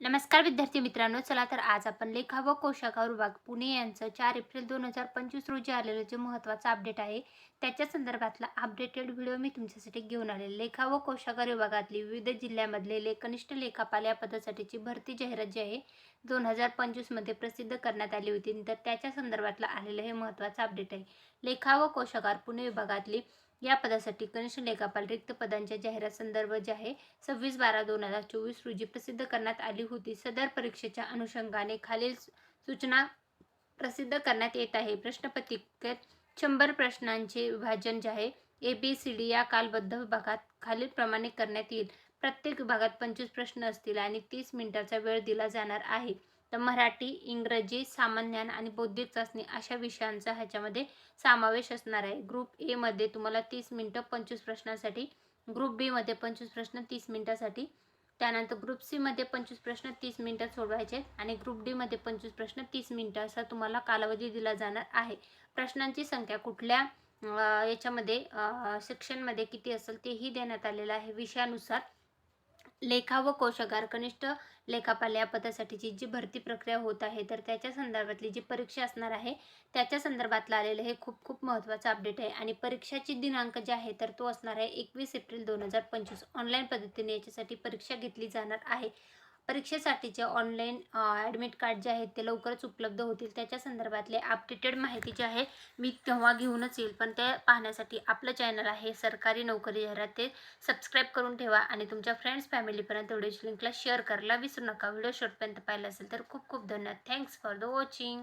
नमस्कार विद्यार्थी मित्रांनो चला तर आज आपण लेखा व कोशागार विभाग पुणे यांचं चार एप्रिल दोन हजार पंचवीस रोजी आलेलं जे महत्त्वाचं अपडेट आहे त्याच्या संदर्भातला अपडेटेड व्हिडिओ मी तुमच्यासाठी घेऊन आले लेखा व कोशागार विभागातली विविध जिल्ह्यामधले लेखनिष्ठ लेखापाल या पदासाठीची भरती जाहिरात जी आहे दोन हजार पंचवीसमध्ये प्रसिद्ध करण्यात आली होती. तर त्याच्या संदर्भातलं आलेलं हे महत्त्वाचं अपडेट आहे. लेखा व कोशागार पुणे विभागातली या पदासाठी कनिष्ठ लेखापाल रिक्त पदांच्या जाहिरात संदर्भ जे आहे सव्वीस बारा दोन हजार चोवीस रोजी प्रसिद्ध करण्यात आली होती. सदर परीक्षेच्या अनुषंगाने खालील सूचना प्रसिद्ध करण्यात येत आहे. प्रश्नपत्रिकेत शंभर प्रश्नांचे विभाजन जे आहे ए बी सी डी या कालबद्ध विभागात खालीलप्रमाणे करण्यात येईल. प्रत्येक विभागात पंचवीस प्रश्न असतील आणि तीस मिनिटाचा वेळ दिला जाणार आहे. तर मराठी इंग्रजी सामान्यान ज्ञान आणि बौद्धिक चाचणी अशा विषयांचा ह्याच्यामध्ये समावेश असणार आहे. ग्रुप एमध्ये तुम्हाला तीस मिनटं पंचवीस प्रश्नासाठी ग्रुप बीमध्ये पंचवीस प्रश्न तीस मिनिटासाठी त्यानंतर ग्रुप सीमध्ये पंचवीस प्रश्न तीस मिनिटात सोडवायचे आणि ग्रुप डीमध्ये पंचवीस प्रश्न तीस मिनिटं असा तुम्हाला कालावधी दिला जाणार आहे. प्रश्नांची संख्या कुठल्या याच्यामध्ये सेक्शनमध्ये किती असेल तेही देण्यात आलेलं आहे. विषयानुसार लेखा व कोशागार कनिष्ठ लेखापाल या पदासाठीची जी भरती प्रक्रिया होत आहे तर त्याच्या संदर्भातली जी परीक्षा असणार आहे त्याच्या संदर्भातलं आलेलं हे खूप खूप महत्त्वाचं अपडेट आहे. आणि परीक्षाची दिनांक जे आहे तर तो असणार आहे एकवीस एप्रिल दोन हजार पंचवीस. ऑनलाईन पद्धतीने याच्यासाठी परीक्षा घेतली जाणार आहे. परीक्षेसाठीचे ऑनलाईन ॲडमिट कार्ड जे आहेत ते लवकरच उपलब्ध होतील. त्याच्या संदर्भातले अपडेटेड माहिती जी आहे मी तेव्हा घेऊनच येईल. पण ते पाहण्यासाठी आपलं चॅनल आहे सरकारी नोकरी जाहिरात. ते सबस्क्राईब करून ठेवा आणि तुमच्या फ्रेंड्स फॅमिलीपर्यंत व्हिडिओची लिंकला शेअर करायला विसरू नका. व्हिडिओ शेवटपर्यंत पाहिला असेल तर खूप खूप धन्यवाद. Thanks for the watching